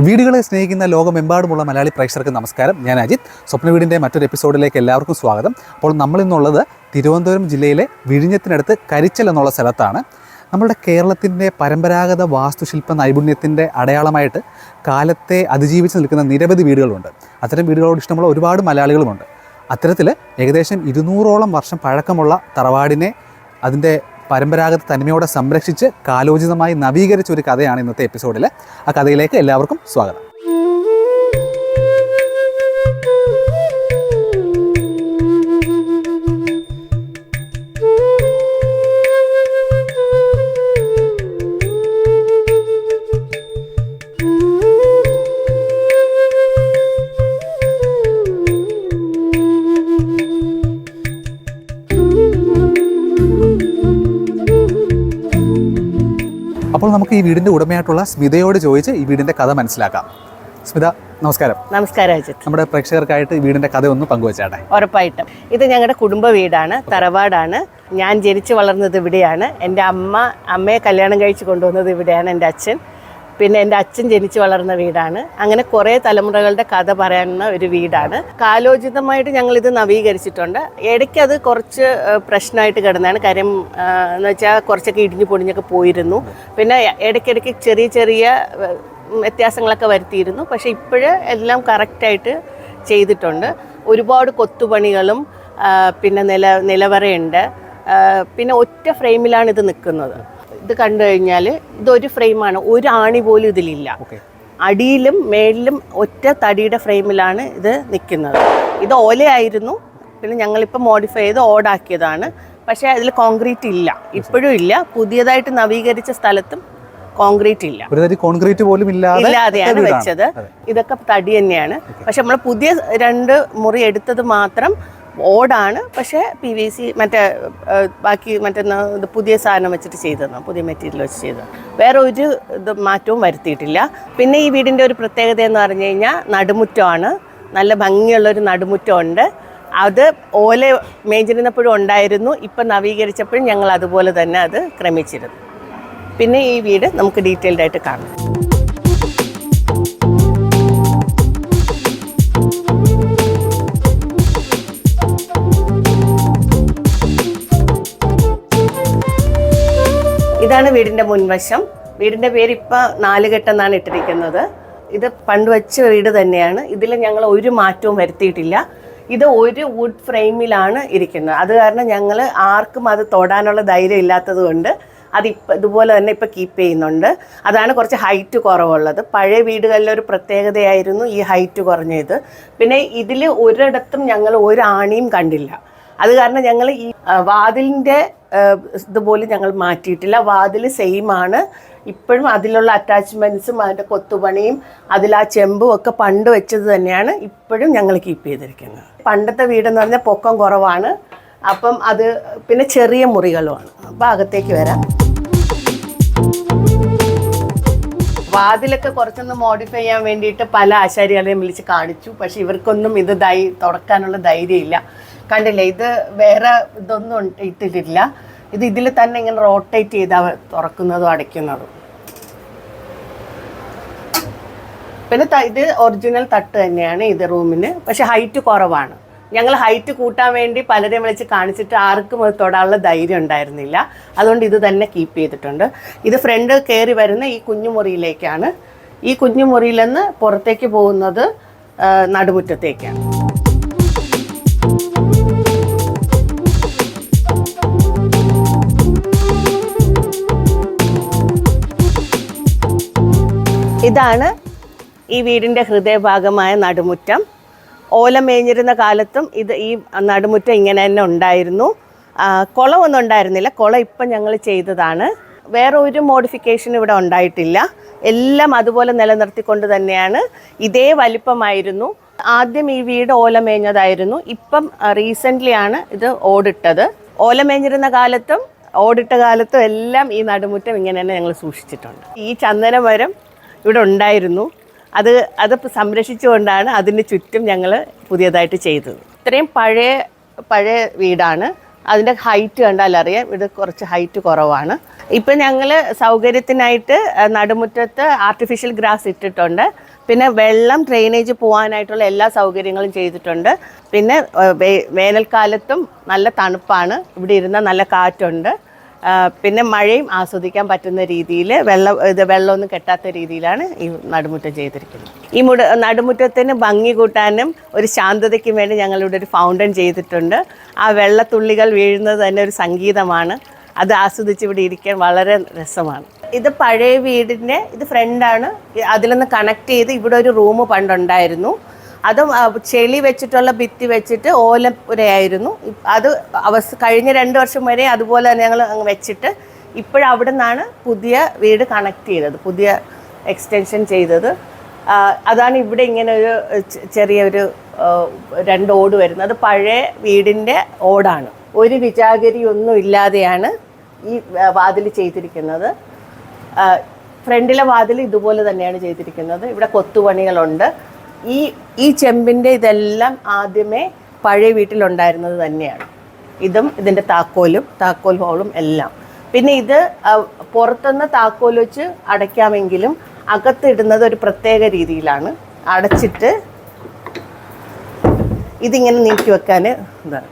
വീടുകളെ സ്നേഹിക്കുന്ന ലോകമെമ്പാടുമുള്ള മലയാളി പ്രേക്ഷകർക്ക് നമസ്കാരം. ഞാൻ അജിത്. സ്വപ്ന വീടിന്റെ മറ്റൊരു എപ്പിസോഡിലേക്ക് എല്ലാവർക്കും സ്വാഗതം. അപ്പോൾ നമ്മളിന്നുള്ളത് തിരുവനന്തപുരം ജില്ലയിലെ വിഴിഞ്ഞത്തിനടുത്ത് കരിച്ചൽ എന്നുള്ള സ്ഥലത്താണ്. നമ്മുടെ കേരളത്തിന്റെ പരമ്പരാഗത വാസ്തുശില്പ നൈപുണ്യത്തിന്റെ അടയാളമായിട്ട് കാലത്തെ അതിജീവിച്ച് നിൽക്കുന്ന നിരവധി വീടുകളുണ്ട്. അത്തരം വീടുകളോട് ഇഷ്ടമുള്ള ഒരുപാട് മലയാളികളുമുണ്ട്. അത്തരത്തിൽ ഏകദേശം ഇരുന്നൂറോളം വർഷം പഴക്കമുള്ള തറവാടിനെ അതിന്റെ പരമ്പരാഗത തനിമയോടെ സംരക്ഷിച്ച് കാലോചിതമായി നവീകരിച്ച ഒരു കഥയാണ് ഇന്നത്തെ എപ്പിസോഡിൽ ആ കഥയിലേക്ക് എല്ലാവർക്കും സ്വാഗതം. നമുക്ക് ഈ വീടിന്റെ ഉടമയായിട്ടുള്ള സ്മിതയോട് ചോദിച്ച് ഈ വീടിന്റെ കഥ മനസ്സിലാക്കാം. സ്മിത നമസ്കാരം. നമസ്കാരം അജിത്. നമ്മുടെ പ്രേക്ഷകർക്കായിട്ട് ഈ വീടിന്റെ കഥ ഒന്ന് പങ്കുവച്ചാട്ടെ? ഉറപ്പായിട്ടും. ഇത് ഞങ്ങളുടെ കുടുംബ വീടാണ് തറവാടാണ്. ഞാൻ ജനിച്ചു വളർന്നത് ഇവിടെയാണ്. എന്റെ അമ്മ അമ്മയെ കല്യാണം കഴിച്ച് കൊണ്ടുവന്നത് ഇവിടെയാണ് എന്റെ അച്ഛൻ. പിന്നെ എന്റെ അച്ഛൻ ജനിച്ചു വളർന്ന വീടാണ്. അങ്ങനെ കുറേ തലമുറകളുടെ കഥ പറയുന്ന ഒരു വീടാണ്. കാലോചിതമായിട്ട് ഞങ്ങളിത് നവീകരിച്ചിട്ടുണ്ട്. ഇടയ്ക്ക് അത് കുറച്ച് പ്രശ്നമായിട്ട് കിടന്നതാണ്. കാര്യം എന്ന് വെച്ചാൽ കുറച്ചൊക്കെ ഇടിഞ്ഞു പൊടിഞ്ഞൊക്കെ പോയിരുന്നു. പിന്നെ ഇടയ്ക്കിടയ്ക്ക് ചെറിയ ചെറിയ വ്യത്യാസങ്ങളൊക്കെ വരുത്തിയിരുന്നു. പക്ഷേ ഇപ്പോഴ് എല്ലാം കറക്റ്റായിട്ട് ചെയ്തിട്ടുണ്ട്. ഒരുപാട് കൊത്തുപണികളും പിന്നെ നില നിലവറയുണ്ട്. പിന്നെ ഒറ്റ ഫ്രെയിമിലാണ് ഇത് നിൽക്കുന്നത്. ഇത് കണ്ടു കഴിഞ്ഞാൽ ഇതൊരു ഫ്രെയിമാണ്. ഒരു ആണി പോലും ഇതിലില്ല. അടിയിലും മേളിലും ഒറ്റ തടിയുടെ ഫ്രെയിമിലാണ് ഇത് നിൽക്കുന്നത്. ഇത് ഓലയായിരുന്നു. പിന്നെ ഞങ്ങളിപ്പോൾ മോഡിഫൈ ചെയ്ത് ഓടാക്കിയതാണ് പക്ഷേ അതിൽ കോൺക്രീറ്റ് ഇല്ല. ഇപ്പോഴും ഇല്ല. പുതിയതായിട്ട് നവീകരിച്ച സ്ഥലത്തും കോൺക്രീറ്റ് ഇല്ല. കോൺക്രീറ്റ് പോലും ഇല്ലാതെ ഇല്ലാതെയാണ് വെച്ചത്. ഇതൊക്കെ തടി തന്നെയാണ്. പക്ഷെ നമ്മൾ പുതിയ രണ്ട് മുറി എടുത്തത് മാത്രം ഓടാണ് പക്ഷേ പി വി സി മറ്റേ ബാക്കി മറ്റേ ഇത് പുതിയ സാധനം വെച്ചിട്ട് ചെയ്തതാണ് പുതിയ മെറ്റീരിയൽ വെച്ച് ചെയ്തത് വേറെ ഒരു ഇത് മാറ്റവും വരുത്തിയിട്ടില്ല. പിന്നെ ഈ വീടിന്റെ ഒരു പ്രത്യേകത എന്ന് പറഞ്ഞു കഴിഞ്ഞാൽ നടുമുറ്റമാണ്. നല്ല ഭംഗിയുള്ളൊരു നടുമുറ്റമുണ്ട്. അത് ഓല മേഞ്ചിരുന്നപ്പോഴും ഉണ്ടായിരുന്നു ഇപ്പം നവീകരിച്ചപ്പോഴും ഞങ്ങൾ അതുപോലെ തന്നെ അത് ക്രമിച്ചിരുന്നു. പിന്നെ ഈ വീട് നമുക്ക് ഡീറ്റെയിൽഡായിട്ട് കാണാം. ഇതാണ് വീടിന്റെ മുൻവശം. വീടിന്റെ പേര് ഇപ്പൊ നാലുകെട്ടെന്നാണ് ഇട്ടിരിക്കുന്നത്. ഇത് പണ്ട് വെച്ച വീട് തന്നെയാണ്. ഇതിൽ ഞങ്ങൾ ഒരു മാറ്റവും വരുത്തിയിട്ടില്ല. ഇത് ഒരു വുഡ് ഫ്രെയിമിലാണ് ഇരിക്കുന്നത്. അത് കാരണം ഞങ്ങൾ ആർക്കും അത് തൊടാനുള്ള ധൈര്യം ഇല്ലാത്തത് കൊണ്ട് അത് ഇപ്പം ഇതുപോലെ തന്നെ ഇപ്പം കീപ്പ് ചെയ്യുന്നുണ്ട്. അതാണ് കുറച്ച് ഹൈറ്റ് കുറവുള്ളത്. പഴയ വീടുകളിലൊരു പ്രത്യേകതയായിരുന്നു ഈ ഹൈറ്റ് കുറഞ്ഞത്. പിന്നെ ഇതിൽ ഒരിടത്തും ഞങ്ങൾ ഒരു ആണിയും കണ്ടില്ല. അത് കാരണം ഞങ്ങൾ ഈ വാതിലിന്റെ ഇതുപോലും ഞങ്ങൾ മാറ്റിയിട്ടില്ല. വാതിൽ സെയിം ആണ്. ഇപ്പോഴും അതിലുള്ള അറ്റാച്ച്മെന്റ്സും അതിന്റെ കൊത്തുപണിയും അതിൽ ആ ചെമ്പും ഒക്കെ പണ്ട് വെച്ചത് തന്നെയാണ് ഇപ്പോഴും ഞങ്ങൾ കീപ്പ് ചെയ്തിരിക്കുന്നത്. പണ്ടത്തെ വീടെന്ന് പറഞ്ഞാൽ പൊക്കം കുറവാണ്. അപ്പം അത് പിന്നെ ചെറിയ മുറികളുമാണ്. അപ്പം അകത്തേക്ക് വരാം. വാതിലൊക്കെ കുറച്ചൊന്ന് മോഡിഫൈ ചെയ്യാൻ വേണ്ടിയിട്ട് പല ആശാരികളെയും വിളിച്ച് കാണിച്ചു. പക്ഷെ ഇവർക്കൊന്നും ഇത് ധൈ തുറക്കാനുള്ള ധൈര്യമില്ല കണ്ടില്ലേ ഇത് വേറെ ഇതൊന്നും ഇട്ടിട്ടില്ല. ഇത് ഇതിൽ തന്നെ ഇങ്ങനെ റോട്ടേറ്റ് ചെയ്താൽ തുറക്കുന്നതും അടയ്ക്കുന്നതും. പിന്നെ ഇത് ഒറിജിനൽ തട്ട് തന്നെയാണ് ഇത് റൂമിന് പക്ഷെ ഹൈറ്റ് കുറവാണ്. ഞങ്ങൾ ഹൈറ്റ് കൂട്ടാൻ വേണ്ടി പലരെയും വിളിച്ച് കാണിച്ചിട്ട് ആർക്കും അത് തൊടാനുള്ള ധൈര്യം ഉണ്ടായിരുന്നില്ല. അതുകൊണ്ട് ഇത് തന്നെ കീപ്പ് ചെയ്തിട്ടുണ്ട്. ഇത് ഫ്രണ്ട് കയറി വരുന്ന ഈ കുഞ്ഞുമുറിയിലേക്കാണ്. ഈ കുഞ്ഞുമുറിയിൽ നിന്ന് പുറത്തേക്ക് പോകുന്നത് നടുമുറ്റത്തേക്കാണ്. ഇതാണ് ഈ വീടിന്റെ ഹൃദയഭാഗമായ നടുമുറ്റം. ഓല മേഞ്ഞിരുന്ന കാലത്തും ഇത് ഈ നടുമുറ്റം ഇങ്ങനെ തന്നെ ഉണ്ടായിരുന്നു. കുളമൊന്നും ഉണ്ടായിരുന്നില്ല. കുളം ഇപ്പം ഞങ്ങൾ ചെയ്തതാണ്. വേറെ ഒരു മോഡിഫിക്കേഷൻ ഇവിടെ ഉണ്ടായിട്ടില്ല. എല്ലാം അതുപോലെ നിലനിർത്തിക്കൊണ്ട് തന്നെയാണ്. ഇതേ വലിപ്പമായിരുന്നു. ആദ്യം ഈ വീട് ഓല മേഞ്ഞതായിരുന്നു. ഇപ്പം റീസെന്റ്ലി ആണ് ഇത് ഓടിട്ടത്. ഓല മേഞ്ഞിരുന്ന കാലത്തും ഓടിട്ട കാലത്തും എല്ലാം ഈ നടുമുറ്റം ഇങ്ങനെ തന്നെ ഞങ്ങൾ സൂക്ഷിച്ചിട്ടുണ്ട്. ഈ ചന്ദനമരം ഇവിടെ ഉണ്ടായിരുന്നു. അത് അത് സംരക്ഷിച്ചുകൊണ്ടാണ് അതിന് ചുറ്റും ഞങ്ങൾ പുതിയതായിട്ട് ചെയ്തത്. ഇത്രയും പഴയ പഴയ വീടാണ്. അതിന്റെ ഹൈറ്റ് കണ്ടാൽ അറിയാം. ഇത് കുറച്ച് ഹൈറ്റ് കുറവാണ്. ഇപ്പം ഞങ്ങൾ സൗകര്യത്തിനായിട്ട് നടുമുറ്റത്ത് ആർട്ടിഫിഷ്യൽ ഗ്രാസ് ഇട്ടിട്ടുണ്ട്. പിന്നെ വെള്ളം ഡ്രെയിനേജ് പോകാനായിട്ടുള്ള എല്ലാ സൗകര്യങ്ങളും ചെയ്തിട്ടുണ്ട്. പിന്നെ വേനൽക്കാലത്തും നല്ല തണുപ്പാണ്. ഇവിടെ ഇരുന്ന നല്ല കാറ്റുണ്ട്. പിന്നെ മഴയും ആസ്വദിക്കാൻ പറ്റുന്ന രീതിയിൽ വെള്ളം ഇത് വെള്ളമൊന്നും കെട്ടാത്ത രീതിയിലാണ് ഈ നടുമുറ്റം ചെയ്തിരിക്കുന്നത്. ഈ മുട നടുമുറ്റത്തിന് ഭംഗി കൂട്ടാനും ഒരു ശാന്തതയ്ക്കും വേണ്ടി ഞങ്ങളിവിടെ ഒരു ഫൗണ്ടൻ ചെയ്തിട്ടുണ്ട്. ആ വെള്ളത്തുള്ളികൾ വീഴുന്നത് തന്നെ ഒരു സംഗീതമാണ്. അത് ആസ്വദിച്ച് ഇവിടെ ഇരിക്കാൻ വളരെ രസമാണ്. ഇത് പഴയ വീടിന്റെ ഇത് ഫ്രണ്ടാണ് അതിലൊന്ന് കണക്ട് ചെയ്ത് ഇവിടെ ഒരു റൂം പണ്ടുണ്ടായിരുന്നു. അതും ചെളി വെച്ചിട്ടുള്ള ഭിത്തി വെച്ചിട്ട് ഓലപ്പുരയായിരുന്നു അത് അവസ് കഴിഞ്ഞ രണ്ട് വർഷം വരെ അതുപോലെ തന്നെ ഞങ്ങൾ അങ്ങ് വെച്ചിട്ട് ഇപ്പോഴവിടെ നിന്നാണ് പുതിയ വീട് കണക്ട് ചെയ്തത് പുതിയ എക്സ്റ്റൻഷൻ ചെയ്തത്. അതാണ് ഇവിടെ ഇങ്ങനെ ഒരു ചെറിയൊരു രണ്ട് ഓട് വരുന്നത്. പഴയ വീടിന്റെ ഓടാണ്. ഒരു വിചാഗരി ഒന്നും ഇല്ലാതെയാണ് ഈ വാതിൽ ചെയ്തിരിക്കുന്നത്. ഫ്രണ്ടിലെ വാതിൽ ഇതുപോലെ തന്നെയാണ് ചെയ്തിരിക്കുന്നത്. ഇവിടെ കൊത്തുപണികളുണ്ട്. ഈ ഈ ചെമ്പിന്റെ ഇതെല്ലാം ആദ്യമേ പഴയ വീട്ടിലുണ്ടായിരുന്നത് തന്നെയാണ്. ഇതും ഇതിന്റെ താക്കോലും താക്കോൽ ഹോളും എല്ലാം. പിന്നെ ഇത് പുറത്തുനിന്ന് താക്കോൽ വെച്ച് അടയ്ക്കാമെങ്കിലും അകത്തിടുന്നത് ഒരു പ്രത്യേക രീതിയിലാണ്. അടച്ചിട്ട് ഇതിങ്ങനെ നീക്കി വെക്കാൻ ഇതാണ്.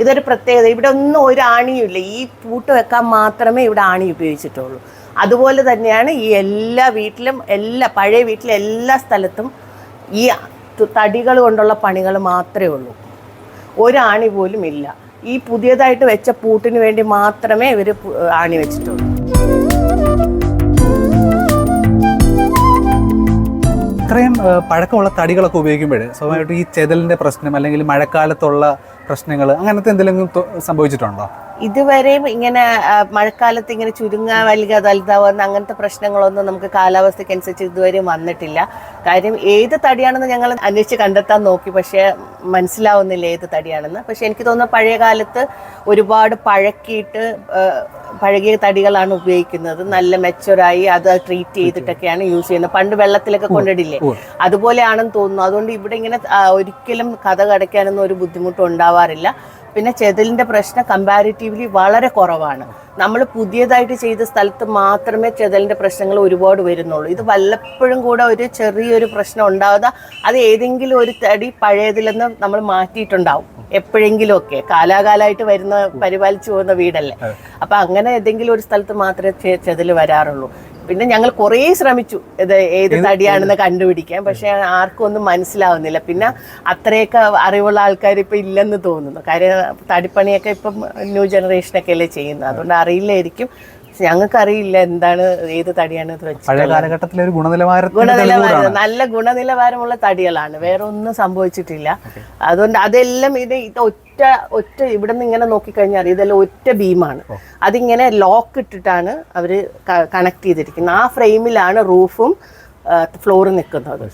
ഇതൊരു പ്രത്യേകത. ഇവിടെ ഒന്നും ഒരു ആണിയും ഇല്ല. ഈ പൂട്ട് വെക്കാൻ മാത്രമേ ഇവിടെ ആണി ഉപയോഗിച്ചിട്ടുള്ളൂ. അതുപോലെ തന്നെയാണ് ഈ എല്ലാ വീട്ടിലും എല്ലാ പഴയ വീട്ടിലെ എല്ലാ സ്ഥലത്തും ഈ തടികൾ കൊണ്ടുള്ള പണികൾ മാത്രമേ ഉള്ളൂ. ഒരാണി പോലും ഇല്ല. ഈ പുതിയതായിട്ട് വെച്ച പൂട്ടിന് വേണ്ടി മാത്രമേ ഇവർ ആണി വെച്ചിട്ടുള്ളൂ. ഇത്രയും പഴക്കമുള്ള തടികളൊക്കെ ഉപയോഗിക്കുമ്പോൾ സ്വാഭാവികമായിട്ടും ഈ ചെതലിന്റെ പ്രശ്നം അല്ലെങ്കിൽ മഴക്കാലത്തുള്ള പ്രശ്നങ്ങൾ അങ്ങനത്തെ എന്തെങ്കിലും സംഭവിച്ചിട്ടുണ്ടോ? ഇതുവരെയും ഇങ്ങനെ മഴക്കാലത്ത് ഇങ്ങനെ ചുരുങ്ങാ വലുക വലുതാവുന്ന അങ്ങനത്തെ പ്രശ്നങ്ങളൊന്നും നമുക്ക് കാലാവസ്ഥക്കനുസരിച്ച് ഇതുവരെയും വന്നിട്ടില്ല. കാര്യം ഏത് തടിയാണെന്ന് ഞങ്ങൾ അന്വേഷിച്ച് കണ്ടെത്താൻ നോക്കി പക്ഷേ മനസ്സിലാവുന്നില്ല ഏത് തടിയാണെന്ന്. പക്ഷെ എനിക്ക് തോന്നുന്നു പഴയ കാലത്ത് ഒരുപാട് പഴക്കിയിട്ട് പഴകിയ തടികളാണ് ഉപയോഗിക്കുന്നത്. നല്ല മെച്ചൂറായി അത് ട്രീറ്റ് ചെയ്തിട്ടൊക്കെയാണ് യൂസ് ചെയ്യുന്നത്. പണ്ട് വെള്ളത്തിലൊക്കെ കൊണ്ടിടില്ലേ? അതുപോലെയാണെന്ന് തോന്നുന്നു. അതുകൊണ്ട് ഇവിടെ ഇങ്ങനെ ഒരിക്കലും കഥ കടയ്ക്കാനൊന്നും ഒരു ബുദ്ധിമുട്ടും ഉണ്ടാവാറില്ല പിന്നെ ചെതിലിന്റെ പ്രശ്നം കമ്പാരിറ്റീവ്ലി വളരെ കുറവാണ്. നമ്മൾ പുതിയതായിട്ട് ചെയ്ത സ്ഥലത്ത് മാത്രമേ ചെതലിന്റെ പ്രശ്നങ്ങൾ ഒരുപാട് വരുന്നുള്ളൂ. ഇത് വല്ലപ്പോഴും കൂടെ ഒരു ചെറിയൊരു പ്രശ്നം ഉണ്ടാവുക അത് ഏതെങ്കിലും ഒരു തടി പഴയതിൽ നിന്ന് നമ്മൾ മാറ്റിയിട്ടുണ്ടാവും. എപ്പോഴെങ്കിലും ഒക്കെ കാലാകാലമായിട്ട് വരുന്ന പരിപാലിച്ചു പോകുന്ന വീടല്ലേ. അപ്പം അങ്ങനെ ഏതെങ്കിലും ഒരു സ്ഥലത്ത് മാത്രമേ ചെതിൽ വരാറുള്ളൂ. പിന്നെ ഞങ്ങൾ കുറേ ശ്രമിച്ചു. ഇത് ഏത് തടിയാണെന്ന് കണ്ടുപിടിക്കാൻ. പക്ഷെ ആർക്കും ഒന്നും മനസ്സിലാവുന്നില്ല. പിന്നെ അത്രയൊക്കെ അറിവുള്ള ആൾക്കാർ ഇപ്പൊ ഇല്ലെന്ന് തോന്നുന്നു. കാര്യം തടിപ്പണിയൊക്കെ ഇപ്പം ന്യൂ ജനറേഷനൊക്കെ അല്ലേ ചെയ്യുന്നത്. അതുകൊണ്ട് അറിയില്ലായിരിക്കും. പക്ഷെ ഞങ്ങൾക്ക് അറിയില്ല എന്താണ് ഏത് തടിയാണ് പഴയ കാലഘട്ടത്തിലെ ഒരു ഗുണനിലവാരം നല്ല ഗുണനിലവാരമുള്ള തടികളാണ്. വേറെ ഒന്നും സംഭവിച്ചിട്ടില്ല. അതുകൊണ്ട് അതെല്ലാം ഇത് ഇത് ഒറ്റ ഒറ്റ ഇവിടെ നിന്ന് ഇങ്ങനെ നോക്കിക്കഴിഞ്ഞാൽ ഇതെല്ലാം ഒറ്റ ബീമാണ്. അതിങ്ങനെ ലോക്ക് ഇട്ടിട്ടാണ് അവർ കണക്ട് ചെയ്തിരിക്കുന്നത്. ആ ഫ്രെയിമിലാണ് റൂഫും ഫ്ലോറും നിൽക്കുന്നത്.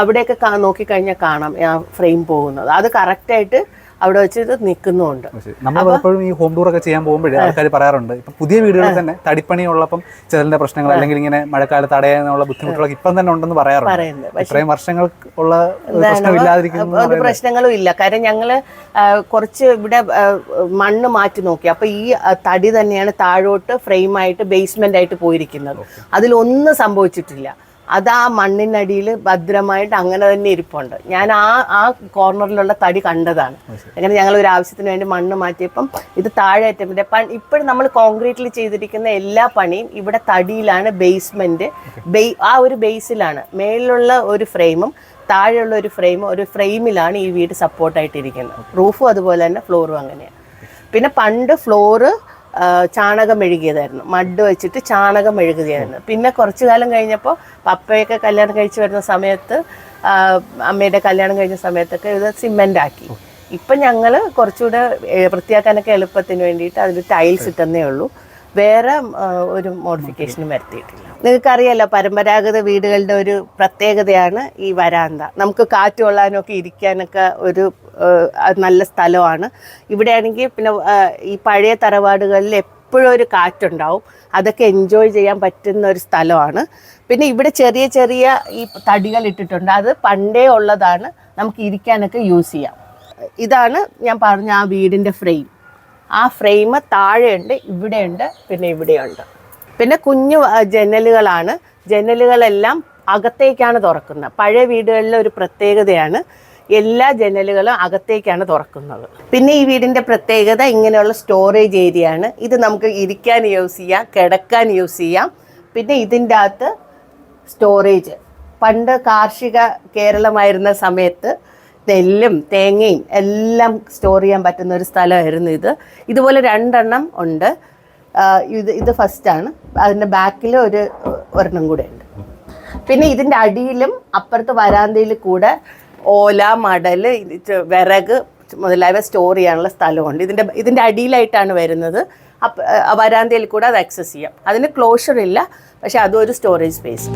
അവിടെയൊക്കെ നോക്കിക്കഴിഞ്ഞാൽ കാണാം ആ ഫ്രെയിം പോകുന്നത്. അത് കറക്റ്റായിട്ട് അവിടെ വെച്ച് ഇത് നിൽക്കുന്നുമുണ്ട്. നമ്മൾ പലപ്പോഴും ഈ ഹോം ടൂർ ഒക്കെ ചെയ്യാൻ പോകുമ്പോഴേ ആൾക്കാർ പറയാറുണ്ട്. ഇപ്പൊ പുതിയ വീടുകളിൽ തന്നെ തടിപ്പണി ഉള്ളപ്പം ചെതലിന്റെ പ്രശ്നങ്ങൾ അല്ലെങ്കിൽ ഇങ്ങനെ മഴക്കാലത്ത് അടയാനുള്ള ബുദ്ധിമുട്ടുകൾ ഇപ്പം തന്നെ ഉണ്ടെന്ന് പറയാറുണ്ട്. ഇത്രയും വർഷങ്ങൾ ഉള്ള പ്രശ്നമില്ലാതിരിക്കുന്നു പ്രശ്നങ്ങളും ഇല്ല. കാര്യം ഞങ്ങൾ കുറച്ച് ഇവിടെ മണ്ണ് മാറ്റി നോക്കി. അപ്പൊ ഈ തടി തന്നെയാണ് താഴോട്ട് ഫ്രെയിമായിട്ട് ബേസ്മെന്റ് ആയിട്ട് പോയിരിക്കുന്നത്. അതിലൊന്നും സംഭവിച്ചിട്ടില്ല. അത് ആ മണ്ണിനടിയിൽ ഭദ്രമായിട്ട് അങ്ങനെ തന്നെ ഇരിപ്പുണ്ട്. ഞാൻ ആ ആ കോർണറിലുള്ള തടി കണ്ടതാണ്. അങ്ങനെ ഞങ്ങൾ ഒരു ആവശ്യത്തിന് വേണ്ടി മണ്ണ് മാറ്റിയപ്പം ഇത് താഴെ അറ്റമിന്റെ ഇപ്പോഴും നമ്മൾ കോൺക്രീറ്റിൽ ചെയ്തിരിക്കുന്ന എല്ലാ പണിയും ഇവിടെ തടിയിലാണ് ബേസ്മെന്റ് ആ ഒരു ബേസിലാണ് മേളിലുള്ള ഒരു ഫ്രെയിമും താഴെയുള്ള ഒരു ഫ്രെയിമും ഒരു ഫ്രെയിമിലാണ് ഈ വീട് സപ്പോർട്ടായിട്ടിരിക്കുന്നത് റൂഫും അതുപോലെ തന്നെ ഫ്ലോറും അങ്ങനെയാണ് പിന്നെ പണ്ട് ഫ്ലോറ് ചാണകം മെഴുകിയതായിരുന്നു. മഡ് വെച്ചിട്ട് ചാണകം മെഴുകുകയായിരുന്നു. പിന്നെ കുറച്ചു കാലം കഴിഞ്ഞപ്പോൾ പപ്പയൊക്കെ കല്യാണം കഴിച്ചു വരുന്ന സമയത്ത് അമ്മയുടെ കല്യാണം കഴിഞ്ഞ സമയത്തൊക്കെ ഇത് സിമെന്റ് ആക്കി ഇപ്പം ഞങ്ങൾ കുറച്ചുകൂടെ വൃത്തിയാക്കാനൊക്കെ എളുപ്പത്തിന് വേണ്ടിയിട്ട് അതിൽ ടൈൽസ് ഇട്ടെന്നേ ഉള്ളൂ. വേറെ ഒരു മോഡിഫിക്കേഷനും വരുത്തിയിട്ടില്ല. നിങ്ങൾക്കറിയാലോ പരമ്പരാഗത വീടുകളുടെ ഒരു പ്രത്യേകതയാണ് ഈ വരാന്ത. നമുക്ക് കാറ്റ് കൊള്ളാനൊക്കെ ഇരിക്കാനൊക്കെ ഒരു നല്ല സ്ഥലമാണ്. ഇവിടെയാണെങ്കിൽ പിന്നെ ഈ പഴയ തറവാടുകളിൽ എപ്പോഴും ഒരു കാറ്റുണ്ടാവും. അതൊക്കെ എൻജോയ് ചെയ്യാൻ പറ്റുന്ന ഒരു സ്ഥലമാണ്. പിന്നെ ഇവിടെ ചെറിയ ചെറിയ ഈ തടികൾ ഇട്ടിട്ടുണ്ട്. അത് പണ്ടേ ഉള്ളതാണ്. നമുക്ക് ഇരിക്കാനൊക്കെ യൂസ് ചെയ്യാം. ഇതാണ് ഞാൻ പറഞ്ഞ ആ വീടിന്റെ ഫ്രെയിം ആ ഫ്രെയിം താഴെയുണ്ട് ഇവിടെയുണ്ട് പിന്നെ ഇവിടെയുണ്ട്. പിന്നെ കുഞ്ഞു ജനലുകളാണ്. ജനലുകളെല്ലാം അകത്തേക്കാണ് തുറക്കുന്നത്. പഴയ വീടുകളിലെ ഒരു പ്രത്യേകതയാണ് എല്ലാ ജനലുകളും അകത്തേക്കാണ് തുറക്കുന്നത്. പിന്നെ ഈ വീടിന്റെ പ്രത്യേകത ഇങ്ങനെയുള്ള സ്റ്റോറേജ് ഏരിയ ആണ്. ഇത് നമുക്ക് ഇരിക്കാൻ യൂസ് ചെയ്യാം കിടക്കാൻ യൂസ് ചെയ്യാം. പിന്നെ ഇതിന്റെ അകത്ത് സ്റ്റോറേജ് പണ്ട് കാർഷിക കേരളമായിരുന്ന സമയത്ത് നെല്ലും തേങ്ങയും എല്ലാം സ്റ്റോർ ചെയ്യാൻ പറ്റുന്ന ഒരു സ്ഥലമായിരുന്നു ഇത്. ഇതുപോലെ രണ്ടെണ്ണം ഉണ്ട്. ഇത് ഇത് ഫസ്റ്റാണ് അതിന്റെ ബാക്കിൽ ഒരു ഒരെണ്ണം കൂടെ ഉണ്ട്. പിന്നെ ഇതിന്റെ അടിയിലും അപ്പുറത്ത് വരാന്തയിൽ കൂടെ ഓല മടൽ വിറക് മുതലായവ സ്റ്റോർ ചെയ്യാനുള്ള സ്ഥലമുണ്ട്. ഇതിന്റെ ഇതിന്റെ അടിയിലായിട്ടാണ് വരുന്നത്. വരാന്തയിൽ കൂടെ അത് ആക്സസ് ചെയ്യാം. അതിന് ക്ലോഷർ ഇല്ല. പക്ഷെ അതും ഒരു സ്റ്റോറേജ് സ്പേസ്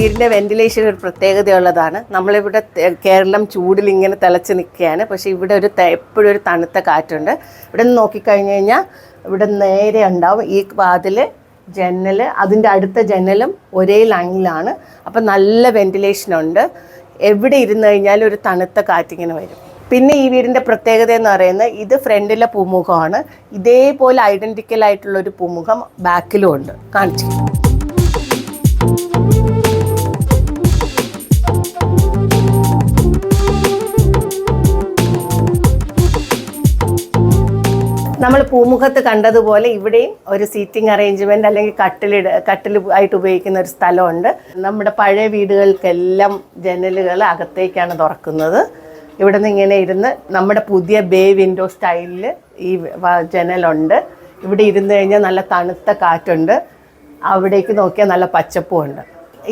വീടിന്റെ വെന്റിലേഷൻ ഒരു പ്രത്യേകതയുള്ളതാണ്. നമ്മളിവിടെ കേരളം ചൂടിൽ ഇങ്ങനെ തിളച്ച് നിൽക്കുകയാണ്. പക്ഷേ ഇവിടെ ഒരു എപ്പോഴും ഒരു തണുത്ത കാറ്റുണ്ട്. ഇവിടെ നിന്ന് നോക്കിക്കഴിഞ്ഞ് കഴിഞ്ഞാൽ ഇവിടെ നേരെ ഉണ്ടാവും. ഈ വാതിൽ ജനൽ അതിന്റെ അടുത്ത ജനലും ഒരേ ലൈനിലാണ്. അപ്പം നല്ല വെന്റിലേഷൻ ഉണ്ട്. എവിടെ ഇരുന്ന് കഴിഞ്ഞാലും ഒരു തണുത്ത കാറ്റിങ്ങനെ വരും. പിന്നെ ഈ വീടിന്റെ പ്രത്യേകത എന്ന് പറയുന്നത് ഇത് ഫ്രണ്ടിലെ പൂമുഖമാണ്. ഇതേപോലെ ഐഡന്റിക്കൽ ആയിട്ടുള്ള ഒരു പൂമുഖം ബാക്കിലും ഉണ്ട്. കാണിച്ചു നമ്മൾ പൂമുഖത്ത് കണ്ടതുപോലെ ഇവിടെയും ഒരു സീറ്റിംഗ് അറേഞ്ച്മെന്റ് അല്ലെങ്കിൽ കട്ടിലിട കട്ടിൽ ആയിട്ട് ഉപയോഗിക്കുന്ന ഒരു സ്ഥലമുണ്ട്. നമ്മുടെ പഴയ വീടുകൾക്കെല്ലാം ജനലുകൾ അകത്തേക്കാണ് തുറക്കുന്നത്. ഇവിടെ നിന്ന് ഇങ്ങനെ ഇരുന്ന് നമ്മുടെ പുതിയ ബേ വിൻഡോ സ്റ്റൈലിൽ ഈ ജനലുണ്ട്. ഇവിടെ ഇരുന്ന് കഴിഞ്ഞാൽ നല്ല തണുത്ത കാറ്റുണ്ട്. അവിടേക്ക് നോക്കിയാൽ നല്ല പച്ചപ്പും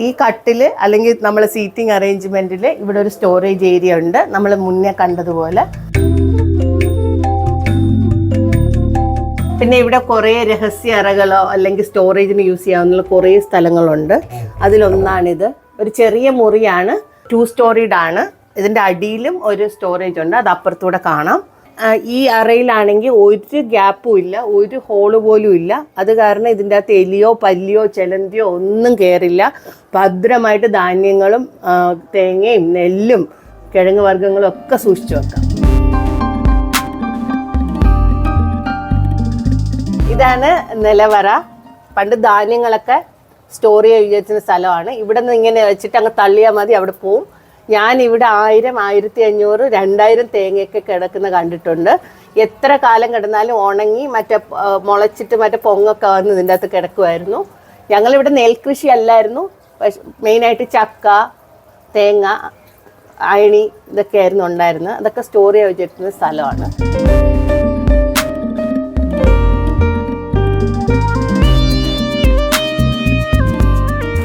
ഈ കട്ടിൽ അല്ലെങ്കിൽ നമ്മൾ സീറ്റിംഗ് അറേഞ്ച്മെന്റിൽ ഇവിടെ ഒരു സ്റ്റോറേജ് ഏരിയ ഉണ്ട്. നമ്മൾ മുന്നേ കണ്ടതുപോലെ പിന്നെ ഇവിടെ കുറേ രഹസ്യ അറകളോ അല്ലെങ്കിൽ സ്റ്റോറേജിന് യൂസ് ചെയ്യാവുന്ന കുറേ സ്ഥലങ്ങളുണ്ട്. അതിലൊന്നാണിത്. ഒരു ചെറിയ മുറിയാണ്. ടു സ്റ്റോറീഡ് ആണ്. ഇതിന്റെ അടിയിലും ഒരു സ്റ്റോറേജ് ഉണ്ട്. അത് അപ്പുറത്തൂടെ കാണാം. ഈ അറയിലാണെങ്കിൽ ഒരു ഗ്യാപ്പും ഇല്ല. ഒരു ഹോൾ പോലും ഇല്ല. അത് കാരണം ഇതിന്റെ അകത്ത് എലിയോ പല്ലിയോ ചെലന്തിയോ ഒന്നും കയറില്ല ഭദ്രമായിട്ട് ധാന്യങ്ങളും തേങ്ങയും നെല്ലും കിഴങ്ങ് വർഗങ്ങളും ഒക്കെ സൂക്ഷിച്ചു വെക്കാം. ഇതാണ് നിലവറ. പണ്ട് ധാന്യങ്ങളൊക്കെ സ്റ്റോർ ചെയ്ത് വിചാരിച്ചിരുന്ന സ്ഥലമാണ്. ഇവിടെ നിന്ന് ഇങ്ങനെ വെച്ചിട്ട് അങ്ങ് തള്ളിയാൽ മതി അവിടെ പോവും. ഞാൻ ഇവിടെ ആയിരം ആയിരത്തി അഞ്ഞൂറ് രണ്ടായിരം തേങ്ങയൊക്കെ കിടക്കുന്ന കണ്ടിട്ടുണ്ട്. എത്ര കാലം കിടന്നാലും ഉണങ്ങി മറ്റേ മുളച്ചിട്ട് മറ്റേ പൊങ്ങൊക്കെ വന്ന് ഇതിന്റെ അകത്ത് കിടക്കുമായിരുന്നു ഞങ്ങളിവിടെ നെൽകൃഷി അല്ലായിരുന്നു. പക്ഷെ മെയിനായിട്ട് ചക്ക തേങ്ങ അയണി ഇതൊക്കെയായിരുന്നു ഉണ്ടായിരുന്നത്. അതൊക്കെ സ്റ്റോർ ചെയ്ത് വെച്ചിരുന്ന സ്ഥലമാണ്.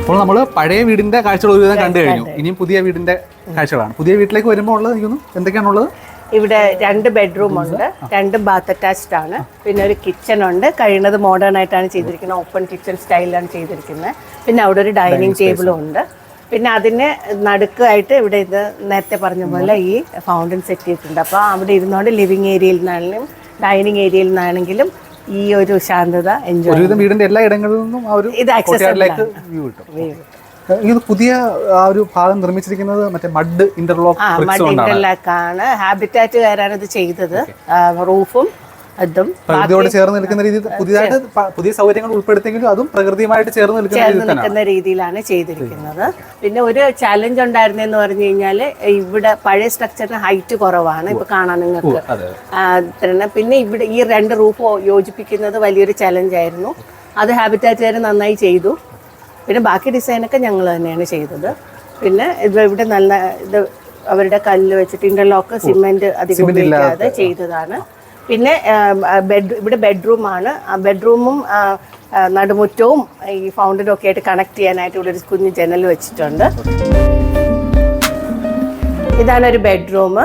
അപ്പോൾ നമ്മൾ പഴയ വീടിന്റെ കാഴ്ചകൾ ഒരുവിധം കണ്ടു കഴിഞ്ഞു. ഇനിയും പുതിയ വീടിന്റെ കാഴ്ചകളാണ്. പുതിയ വീട്ടിലേക്ക് വരുമ്പോൾ ഉള്ളത് എനിക്കൊന്നും എന്തൊക്കെയാണുള്ളത്? ഇവിടെ രണ്ട് ബെഡ്റൂം ഉണ്ട്. രണ്ട് ബാത്ത് അറ്റാച്ച്ഡ് ആണ്. പിന്നെ ഒരു കിച്ചൺ ഉണ്ട്. കഴിയുന്നത് മോഡേൺ ആയിട്ടാണ് ചെയ്തിരിക്കുന്നത്. ഓപ്പൺ കിച്ചൺ സ്റ്റൈലാണ് ചെയ്തിരിക്കുന്നത്. പിന്നെ അവിടെ ഒരു ഡൈനിങ് ടേബിളും ഉണ്ട്. പിന്നെ അതിന് നടുക്കായിട്ട് ഇവിടെ ഇത് നേരത്തെ പറഞ്ഞ പോലെ ഈ ഫൗണ്ടൻ സെറ്റ് ചെയ്തിട്ടുണ്ട്. അപ്പോൾ അവിടെ ഇരുന്നുകൊണ്ട് ലിവിങ് ഏരിയയിൽ നിന്നാണെങ്കിലും ഡൈനിങ് ഏരിയയിൽ നിന്നാണെങ്കിലും ഈ ഒരു ശാന്തത എൻജോയ് ഒരുവിധം വീടിന്റെ എല്ലാ ഇടങ്ങളിൽ നിന്നും ആ ഒരു ഇത് വ്യൂ കിട്ടും. ഇത് പുതിയ ആ ഒരു ഭാഗം നിർമ്മിച്ചിരിക്കുന്നത് മറ്റേ മഡ് ഇന്റർലോക്ക് ആണ് മഡ് കൊണ്ടാണ്. ഇന്റർലാക്കാണ് ഹാബിറ്റാറ്റുകാരാണ് ഇത് ചെയ്തത്. റൂഫും അതും പ്രകൃതിയോട് ചേർന്ന് നിൽക്കുന്ന രീതിയിൽ പുതിയതായിട്ട് പുതിയ സൗകര്യങ്ങൾ ഉൾപ്പെടുത്തിയെങ്കിലും അതും പ്രകൃതിയുമായിട്ട് ചേർന്ന് നിൽക്കുന്ന രീതിയിലാണ് ചെയ്തിരിക്കുന്നത്. പിന്നെ ഒരു ചലഞ്ച് ഉണ്ടായിരുന്നെന്ന് പറഞ്ഞു കഴിഞ്ഞാൽ ഇവിടെ പഴയ സ്ട്രക്ചറിന് ഹൈറ്റ് കുറവാണ്. ഇപ്പൊ കാണാൻ നിങ്ങൾക്ക്. പിന്നെ ഇവിടെ ഈ രണ്ട് റൂഫ് യോജിപ്പിക്കുന്നത് വലിയൊരു ചലഞ്ച് ആയിരുന്നു. അത് ഹാബിറ്റാറ്റുകാർ നന്നായി ചെയ്തു. പിന്നെ ബാക്കി ഡിസൈനൊക്കെ ഞങ്ങൾ തന്നെയാണ് ചെയ്തത്. പിന്നെ ഇത് ഇവിടെ നല്ല ഇത് അവരുടെ കല്ല് വെച്ചിട്ട് ഇന്റർലോക്ക് സിമെന്റ് അധികം ഉപയോഗിക്കാതെ ചെയ്തതാണ്. പിന്നെ ബെഡ് ഇവിടെ ബെഡ്റൂമാണ്. ആ ബെഡ്റൂമും നടുമുറ്റവും ഈ ഫൗണ്ടനും ഒക്കെ ആയിട്ട് കണക്ട് ചെയ്യാനായിട്ട് ഇവിടെ ഒരു കുഞ്ഞു ജനൽ വെച്ചിട്ടുണ്ട്. ഇതാണ് ഒരു ബെഡ്റൂം.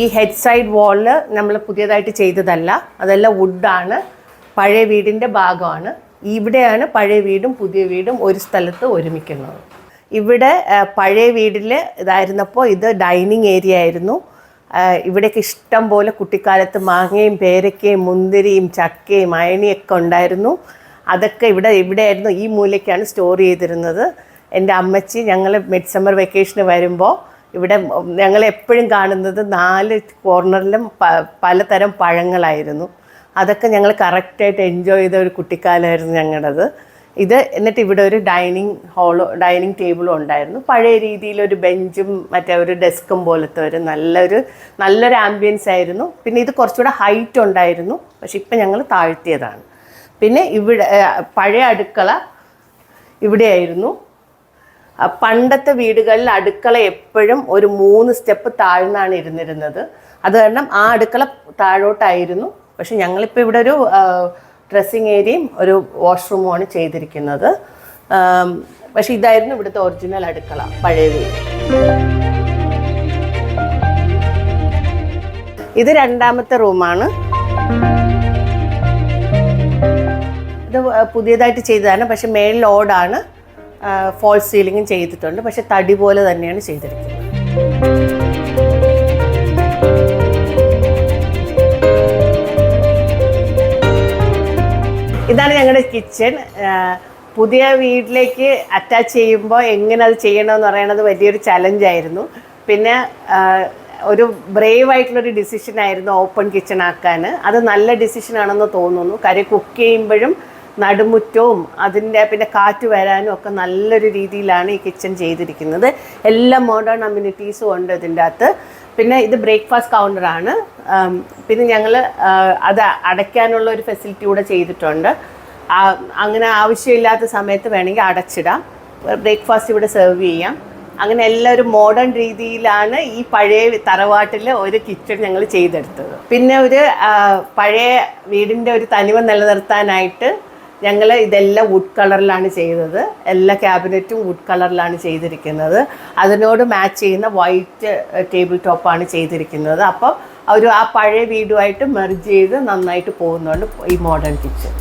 ഈ ഹെഡ് സൈഡ് വാളിൽ നമ്മൾ പുതിയതായിട്ട് ചെയ്തതല്ല. അതെല്ലാം വുഡാണ്. പഴയ വീടിന്റെ ഭാഗമാണ്. ഇവിടെയാണ് പഴയ വീടും പുതിയ വീടും ഒരു സ്ഥലത്ത് ഒരുമിക്കുന്നത്. ഇവിടെ പഴയ വീട്ടിൽ ഇതായിരുന്നപ്പോൾ ഇത് ഡൈനിങ് ഏരിയ ആയിരുന്നു. ആ, ഇവിടേക്ക് ഇഷ്ടം പോലെ കുട്ടിക്കാലത്ത് മാങ്ങയും പേരക്കയും മുന്തിരിയും ചക്കയും അയണിയൊക്കെ ഉണ്ടായിരുന്നു. അതൊക്കെ ഇവിടെ ഇവിടെയായിരുന്നു ഈ മൂലയ്ക്കാണ് സ്റ്റോർ ചെയ്തിരുന്നത്. എന്റെ അമ്മച്ചി ഞങ്ങൾ മിഡ് സമ്മർ വെക്കേഷന് വരുമ്പോൾ ഇവിടെ ഞങ്ങൾ എപ്പോഴും കാണുന്നത് നാല് കോർണറിലും പലതരം പഴങ്ങളായിരുന്നു. അതൊക്കെ ഞങ്ങൾ കറക്റ്റായിട്ട് എൻജോയ് ചെയ്ത ഒരു കുട്ടിക്കാലമായിരുന്നു ഞങ്ങളുടേത് ഇത് എന്നിട്ട് ഇവിടെ ഒരു ഡൈനിങ് ഹാളോ ഡൈനിങ് ടേബിളും ഉണ്ടായിരുന്നു. പഴയ രീതിയിലൊരു ബെഞ്ചും മറ്റേ ഒരു ഡെസ്കും പോലത്തെ ഒരു നല്ലൊരു നല്ലൊരു ആംബിയൻസ് ആയിരുന്നു. പിന്നെ ഇത് കുറച്ചുകൂടെ ഹൈറ്റ് ഉണ്ടായിരുന്നു. പക്ഷെ ഇപ്പം ഞങ്ങൾ താഴ്ത്തിയതാണ്. പിന്നെ ഇവിടെ പഴയ അടുക്കള ഇവിടെയായിരുന്നു. പണ്ടത്തെ വീടുകളിൽ അടുക്കള എപ്പോഴും ഒരു മൂന്ന് സ്റ്റെപ്പ് താഴ്ന്നാണ് ഇരുന്നിരുന്നത്. അത് കാരണം ആ അടുക്കള താഴോട്ടായിരുന്നു. പക്ഷെ ഞങ്ങളിപ്പോൾ ഇവിടെ ഒരു ഡ്രസ്സിങ് ഏരിയയും ഒരു വാഷ്റൂമുമാണ് ചെയ്തിരിക്കുന്നത്. പക്ഷേ ഇതായിരുന്നു ഇവിടുത്തെ ഒറിജിനൽ അടുക്കള പഴയ വീട്. ഇത് രണ്ടാമത്തെ റൂമാണ്. ഇത് പുതിയതായിട്ട് ചെയ്തതാണ് പക്ഷെ മേളിൽ ഓടാണ് ഫോൾ സീലിംഗും ചെയ്തിട്ടുണ്ട് പക്ഷെ തടി പോലെ തന്നെയാണ് ചെയ്തിരിക്കുന്നത്. ഇതാണ് ഞങ്ങളുടെ കിച്ചൺ പുതിയ വീട്ടിലേക്ക് അറ്റാച്ച് ചെയ്യുമ്പോൾ എങ്ങനെ അത് ചെയ്യണമെന്ന് പറയണത് വലിയൊരു ചലഞ്ചായിരുന്നു പിന്നെ ഒരു ബ്രേവ് ആയിട്ടുള്ളൊരു ഡിസിഷൻ ആയിരുന്നു ഓപ്പൺ കിച്ചൺ ആക്കാൻ അത് നല്ല ഡിസിഷൻ ആണെന്ന് തോന്നുന്നു. കാര്യം കുക്ക് ചെയ്യുമ്പോഴും നടുമുറ്റവും അതിന്റെ പിന്നെ കാറ്റ് വരാനും ഒക്കെ നല്ലൊരു രീതിയിലാണ് ഈ കിച്ചൺ ചെയ്തിരിക്കുന്നത്. എല്ലാ മോഡേൺ അമ്യൂണിറ്റീസും ഉണ്ട് ഇതിന്റെ അകത്ത് പിന്നെ ഇത് ബ്രേക്ക്ഫാസ്റ്റ് കൗണ്ടറാണ്. പിന്നെ ഞങ്ങൾ അത് അടയ്ക്കാനുള്ള ഒരു ഫെസിലിറ്റി കൂടെ ചെയ്തിട്ടുണ്ട്. അങ്ങനെ ആവശ്യമില്ലാത്ത സമയത്ത് വേണമെങ്കിൽ അടച്ചിടാം. ബ്രേക്ക്ഫാസ്റ്റ് ഇവിടെ സെർവ് ചെയ്യാം. അങ്ങനെ എല്ലാവരും മോഡേൺ രീതിയിലാണ് ഈ പഴയ തറവാട്ടിൽ ഒരു കിച്ചൺ ഞങ്ങൾ ചെയ്തെടുത്തത്. പിന്നെ ഒരു പഴയ വീടിന്റെ ഒരു തനിമ നിലനിർത്താനായിട്ട് ഞങ്ങൾ ഇതെല്ലാം വുഡ് കളറിലാണ് ചെയ്തത്. എല്ലാ ക്യാബിനറ്റും വുഡ് കളറിലാണ് ചെയ്തിരിക്കുന്നത്. അതിനോട് മാച്ച് ചെയ്യുന്ന വൈറ്റ് ടേബിൾ ടോപ്പാണ് ചെയ്തിരിക്കുന്നത്. അപ്പം ഒരു ആ പഴയ വീടുമായിട്ട് മെർജ് ചെയ്ത് നന്നായിട്ട് പോകുന്നുണ്ട് ഈ മോഡേൺ കിച്ചൺ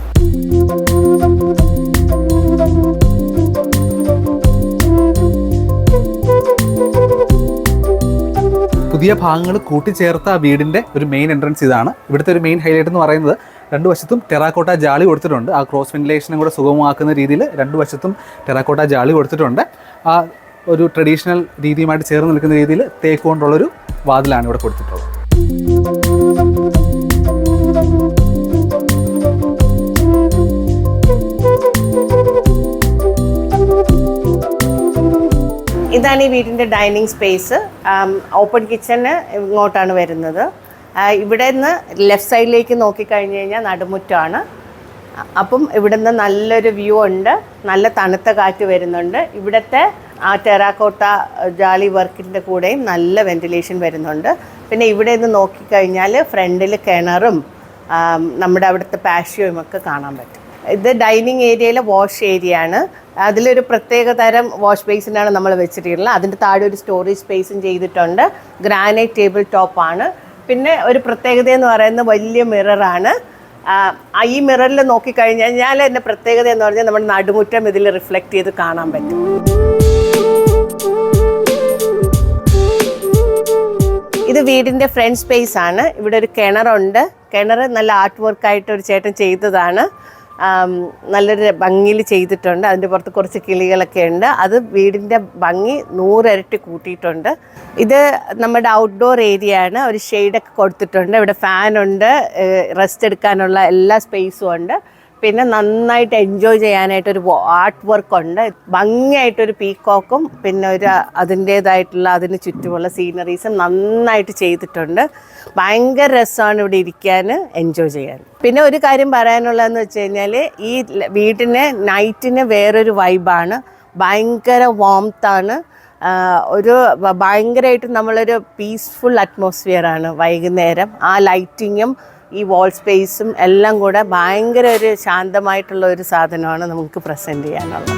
പുതിയ ഭാഗങ്ങൾ കൂട്ടിച്ചേർത്ത ആ വീടിന്റെ ഒരു മെയിൻ എൻട്രൻസ് ഇതാണ്. ഇവിടുത്തെ ഒരു മെയിൻ ഹൈലൈറ്റ് എന്ന് പറയുന്നത് രണ്ട് വശത്തും ടെറാക്കോട്ട ജാളി കൊടുത്തിട്ടുണ്ട്. ആ ക്രോസ് വെന്റിലേഷനും കൂടെ സുഗമമാക്കുന്ന രീതിയിൽ രണ്ട് വശത്തും ടെറാക്കോട്ട ജാളി കൊടുത്തിട്ടുണ്ട്. ആ ഒരു ട്രഡീഷണൽ രീതിയുമായിട്ട് ചേർന്ന് നിൽക്കുന്ന രീതിയിൽ തേക്ക് കൊണ്ടുള്ളൊരു വാതിലാണ് ഇവിടെ കൊടുത്തിട്ടുള്ളത്. ഇതാണ് ഈ വീടിന്റെ ഡൈനിങ് സ്പേസ്. ഓപ്പൺ കിച്ചണ് ഇങ്ങോട്ടാണ് വരുന്നത്. ഇവിടെ നിന്ന് ലെഫ്റ്റ് സൈഡിലേക്ക് നോക്കിക്കഴിഞ്ഞ് കഴിഞ്ഞാൽ നടുമുറ്റമാണ്. അപ്പം ഇവിടുന്ന് നല്ലൊരു വ്യൂ ഉണ്ട്. നല്ല തണുത്ത കാറ്റ് വരുന്നുണ്ട്. ഇവിടുത്തെ ആ ടെറാക്കോട്ട ജാലി വർക്കിന്റെ കൂടെയും നല്ല വെന്റിലേഷൻ വരുന്നുണ്ട്. പിന്നെ ഇവിടെ നിന്ന് നോക്കിക്കഴിഞ്ഞാൽ ഫ്രണ്ടിൽ കിണറും നമ്മുടെ അവിടുത്തെ പാഷ്യോയും ഒക്കെ കാണാൻ പറ്റും. ഇത് ഡൈനിങ് ഏരിയയിലെ വാഷ് ഏരിയ ആണ് അതിലൊരു പ്രത്യേക തരം വാഷ് ബേസിനാണ് നമ്മൾ വെച്ചിട്ടുള്ളത്. അതിന്റെ താഴെ ഒരു സ്റ്റോറേജ് സ്പേസും ചെയ്തിട്ടുണ്ട്. ഗ്രാനൈറ്റ് ടേബിൾ ടോപ്പാണ്. പിന്നെ ഒരു പ്രത്യേകത എന്ന് പറയുന്നത് വലിയ മിററാണ് ഈ മിററിൽ നോക്കിക്കഴിഞ്ഞാൽ എന്റെ പ്രത്യേകത എന്ന് പറഞ്ഞാൽ നമ്മുടെ നടുമുറ്റം ഇതിൽ റിഫ്ലക്റ്റ് ചെയ്ത് കാണാൻ പറ്റും. ഇത് വീടിന്റെ ഫ്രണ്ട് സ്പേസ് ആണ്. ഇവിടെ ഒരു കിണറുണ്ട്. കിണർ നല്ല ആർട്ട് വർക്കായിട്ട് ഒരു ചേട്ടൻ ചെയ്തതാണ്. നല്ലൊരു ഭംഗിയിൽ ചെയ്തിട്ടുണ്ട്. അതിന്റെ പുറത്ത് കുറച്ച് കിളികളൊക്കെ ഉണ്ട്. അത് വീടിന്റെ ഭംഗി നൂറിരട്ടി കൂട്ടിയിട്ടുണ്ട്. ഇത് നമ്മുടെ ഔട്ട്ഡോർ ഏരിയ ആണ്. ഒരു ഷെയ്ഡൊക്കെ കൊടുത്തിട്ടുണ്ട്. ഇവിടെ ഫാനുണ്ട് റെസ്റ്റ് എടുക്കാനുള്ള എല്ലാ സ്പേസും ഉണ്ട്. പിന്നെ നന്നായിട്ട് എൻജോയ് ചെയ്യാനായിട്ട് ഒരു ആർട്ട് വർക്ക് ഉണ്ട്. ഭംഗിയായിട്ടൊരു പീക്കോക്കും പിന്നെ ഒരു അതിന്റേതായിട്ടുള്ള അതിന് ചുറ്റുമുള്ള സീനറീസും നന്നായിട്ട് ചെയ്തിട്ടുണ്ട്. ഭയങ്കര രസമാണ് ഇവിടെ ഇരിക്കാൻ എൻജോയ് ചെയ്യാൻ. പിന്നെ ഒരു കാര്യം പറയാനുള്ളതെന്ന് വെച്ച് കഴിഞ്ഞാൽ ഈ വീടിന് നൈറ്റിന് വേറൊരു വൈബാണ് ഭയങ്കര വാംത്താണ് ഒരു ഭയങ്കരമായിട്ട് നമ്മളൊരു പീസ്ഫുൾ അറ്റ്മോസ്ഫിയറാണ് വൈകുന്നേരം. ആ ലൈറ്റിങ്ങും ഈ വാൾ സ്പേസും എല്ലാം കൂടെ ഭയങ്കര ഒരു ശാന്തമായിട്ടുള്ള ഒരു സാധനമാണ് നമുക്ക് പ്രസന്റ് ചെയ്യാനുള്ളത്.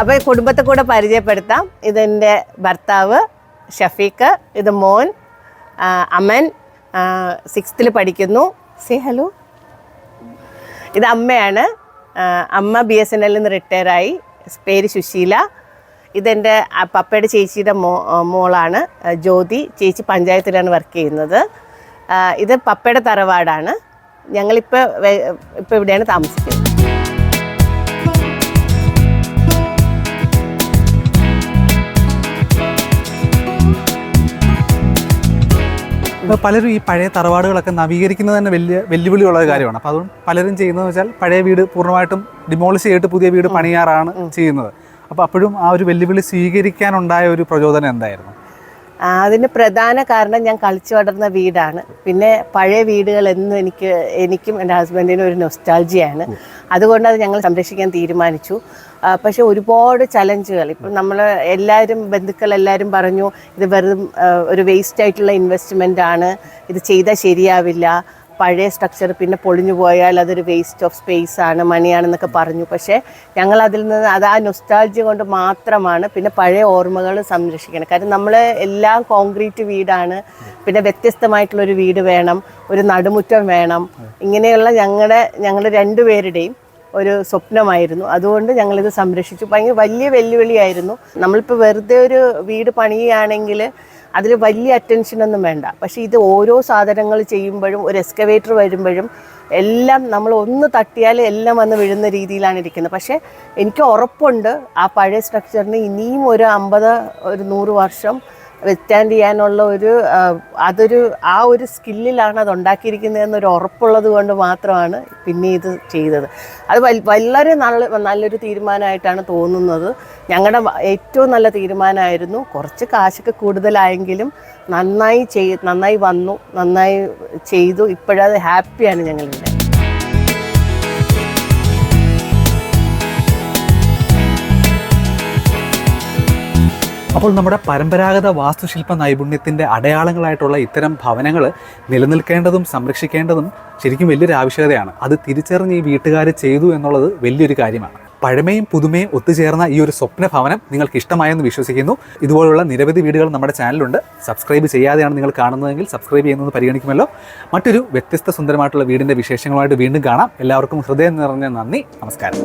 അപ്പോൾ കുടുംബത്തെ കൂടെ പരിചയപ്പെടുത്താം. ഇതെന്റെ ഭർത്താവ് ഷഫീഖ് ഇത് മോൻ അമൻ സിക്സ്ത്തിൽ പഠിക്കുന്നു. സി ഹലോ ഇത് അമ്മയാണ്. അമ്മ ബി എസ് എൻ എല്ലിൽ നിന്ന് റിട്ടയറായി പേര് സുശീല. ഇതെന്റെ പപ്പയുടെ ചേച്ചിയുടെ മോ മോളാണ്. ജ്യോതി ചേച്ചി പഞ്ചായത്തിലാണ് വർക്ക് ചെയ്യുന്നത്. ഇത് പപ്പയുടെ തറവാടാണ്. ഞങ്ങളിപ്പോൾ ഇപ്പോൾ ഇവിടെയാണ് താമസിക്കുന്നത്. ഇപ്പോൾ പലരും ഈ പഴയ തറവാടുകളൊക്കെ നവീകരിക്കുന്നത് തന്നെ വലിയ വെല്ലുവിളിയുള്ള ഒരു കാര്യമാണ്. അപ്പോൾ അതുകൊണ്ട് പലരും ചെയ്യുന്നതെന്ന് വെച്ചാൽ പഴയ വീട് പൂർണമായിട്ടും ഡിമോളിഷ് ചെയ്തിട്ട് പുതിയ വീട് പണിയാറാണ് ചെയ്യുന്നത്. അപ്പോൾ അപ്പോഴും ആ ഒരു വെല്ലുവിളി സ്വീകരിക്കാനുണ്ടായ ഒരു പ്രചോദനം എന്തായിരുന്നു? അതിന് പ്രധാന കാരണം ഞാൻ കളിച്ചു വളർന്ന വീടാണ്. പിന്നെ പഴയ വീടുകൾ എന്നും എനിക്ക് എനിക്കും എന്റെ ഹസ്ബൻഡിനും ഒരു നൊസ്റ്റാൾജിയാണ് അതുകൊണ്ട് അത് ഞങ്ങൾ സംരക്ഷിക്കാൻ തീരുമാനിച്ചു. പക്ഷേ ഒരുപാട് ചലഞ്ചുകൾ ഇപ്പം നമ്മൾ എല്ലാവരും ബന്ധുക്കൾ എല്ലാവരും പറഞ്ഞു ഇത് വെറും ഒരു വേസ്റ്റ് ആയിട്ടുള്ള ഇൻവെസ്റ്റ്മെന്റ് ആണ്. ഇത് ചെയ്താൽ ശരിയാവില്ല. പഴയ സ്ട്രക്ചർ പിന്നെ പൊളിഞ്ഞു പോയാൽ അതൊരു വേസ്റ്റ് ഓഫ് സ്പേസ് ആണ് മണിയാണെന്നൊക്കെ പറഞ്ഞു. പക്ഷേ ഞങ്ങൾ അതിൽ നിന്ന് അത് ആ നൊസ്റ്റാൾജി കൊണ്ട് മാത്രമാണ് പിന്നെ പഴയ ഓർമ്മകൾ സംരക്ഷിക്കണം. കാരണം നമ്മൾ എല്ലാം കോൺക്രീറ്റ് വീടാണ്. പിന്നെ വ്യത്യസ്തമായിട്ടുള്ള ഒരു വീട് വേണം ഒരു നടുമുറ്റം വേണം. ഇങ്ങനെയുള്ള ഞങ്ങളുടെ ഞങ്ങളുടെ രണ്ടുപേരുടെയും ഒരു സ്വപ്നമായിരുന്നു. അതുകൊണ്ട് ഞങ്ങളിത് സംരക്ഷിച്ചു. ഭയങ്കര വലിയ വെല്ലുവിളിയായിരുന്നു. നമ്മളിപ്പോൾ വെറുതെ ഒരു വീട് പണിയുകയാണെങ്കിൽ അതിൽ വലിയ അറ്റൻഷനൊന്നും വേണ്ട. പക്ഷേ ഇത് ഓരോ സാധനങ്ങൾ ചെയ്യുമ്പോഴും ഒരു എക്സ്കവേറ്റർ വരുമ്പോഴും എല്ലാം നമ്മൾ ഒന്ന് തട്ടിയാൽ എല്ലാം വന്ന് വീഴുന്ന രീതിയിലാണ് ഇരിക്കുന്നത്. പക്ഷേ എനിക്ക് ഉറപ്പുണ്ട് ആ പഴയ സ്ട്രക്ചറിന് ഇനിയും ഒരു അമ്പത് ഒരു നൂറ് വർഷം വിത്ത്സ്റ്റാൻഡ് ചെയ്യാനുള്ള ഒരു അതൊരു ആ ഒരു സ്കില്ലിലാണ് അത് ഉണ്ടാക്കിയിരിക്കുന്നതെന്നൊരു ഉറപ്പുള്ളത് കൊണ്ട് മാത്രമാണ് പിന്നെ ഇത് ചെയ്തത്. അത് വളരെ നല്ല നല്ലൊരു തീരുമാനമായിട്ടാണ് തോന്നുന്നത്. ഞങ്ങളുടെ ഏറ്റവും നല്ല തീരുമാനമായിരുന്നു. കുറച്ച് കാശൊക്കെ കൂടുതലായെങ്കിലും നന്നായി ചെയ് നന്നായി വന്നു നന്നായി ചെയ്തു. ഇപ്പോഴത് ഹാപ്പിയാണ് ഞങ്ങളിവിടെ. അപ്പോൾ നമ്മുടെ പരമ്പരാഗത വാസ്തുശില്പ നൈപുണ്യത്തിന്റെ അടയാളങ്ങളായിട്ടുള്ള ഇത്തരം ഭവനങ്ങൾ നിലനിൽക്കേണ്ടതും സംരക്ഷിക്കേണ്ടതും ശരിക്കും വലിയൊരു ആവശ്യകതയാണ്. അത് തിരിച്ചറിഞ്ഞ് ഈ വീട്ടുകാർ ചെയ്തു എന്നുള്ളത് വലിയൊരു കാര്യമാണ്. പഴമയും പുതുമയും ഒത്തുചേർന്ന ഈ ഒരു സ്വപ്ന ഭവനം നിങ്ങൾക്ക് ഇഷ്ടമായെന്ന് വിശ്വസിക്കുന്നു. ഇതുപോലുള്ള നിരവധി വീടുകൾ നമ്മുടെ ചാനലുണ്ട് സബ്സ്ക്രൈബ് ചെയ്യാതെയാണ് നിങ്ങൾ കാണുന്നതെങ്കിൽ സബ്സ്ക്രൈബ് ചെയ്യുന്നത് പരിഗണിക്കുമല്ലോ. മറ്റൊരു വ്യത്യസ്ത സുന്ദരമായിട്ടുള്ള വീടിന്റെ വിശേഷങ്ങളുമായിട്ട് വീണ്ടും കാണാം. എല്ലാവർക്കും ഹൃദയം നിറഞ്ഞ നന്ദി. നമസ്കാരം.